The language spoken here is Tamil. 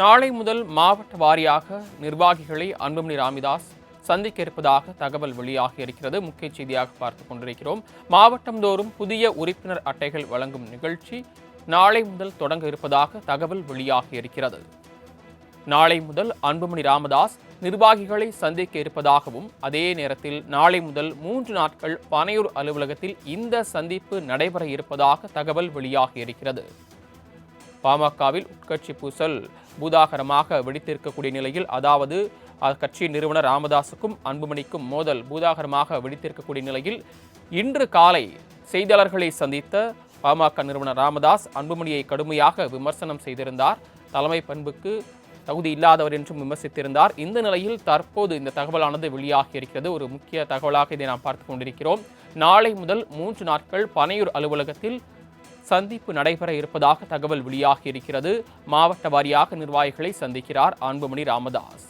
நாளை முதல் மாவட்ட வாரியாக நிர்வாகிகளை அன்புமணி ராமதாஸ் சந்திக்க இருப்பதாக தகவல் வெளியாகி இருக்கிறது. முக்கிய செய்தியாக பார்த்து கொண்டிருக்கிறோம். மாவட்டம்தோறும் புதிய உறுப்பினர் அட்டைகள் வழங்கும் நிகழ்ச்சி நாளை முதல் தொடங்க இருப்பதாக தகவல் வெளியாகி இருக்கிறது. நாளை முதல் அன்புமணி ராமதாஸ் நிர்வாகிகளை சந்திக்க இருப்பதாகவும் அதே நேரத்தில் நாளை முதல் மூன்று நாட்கள் பனையூர் அலுவலகத்தில் இந்த சந்திப்பு நடைபெற இருப்பதாக தகவல் வெளியாகி இருக்கிறது. பாமகவில் உட்கட்சி பூசல் பூதாகரமாக வெடித்திருக்கக்கூடிய நிலையில் அதாவது அக்கட்சியின் நிறுவனர் ராமதாஸுக்கும் அன்புமணிக்கும் மோதல் பூதாகரமாக வெடித்திருக்கக்கூடிய நிலையில் இன்று காலை செய்தியாளர்களை சந்தித்த பாமக நிறுவனர் ராமதாஸ் அன்புமணியை கடுமையாக விமர்சனம் செய்திருந்தார். தலைமை பண்புக்கு தகுதி இல்லாதவர் என்றும் விமர்சித்திருந்தார். இந்த நிலையில் தற்போது இந்த தகவலானது வெளியாகி இருக்கிறது ஒரு முக்கிய தகவலாக இதை நாம் பார்த்து கொண்டிருக்கிறோம். நாளை முதல் மூன்று நாட்கள் பனையூர் அலுவலகத்தில் சந்திப்பு நடைபெற இருப்பதாக தகவல் வெளியாகி இருக்கிறது மாவட்ட வாரியாக நிர்வாகிகளை சந்திக்கிறார் அன்புமணி ராமதாஸ்.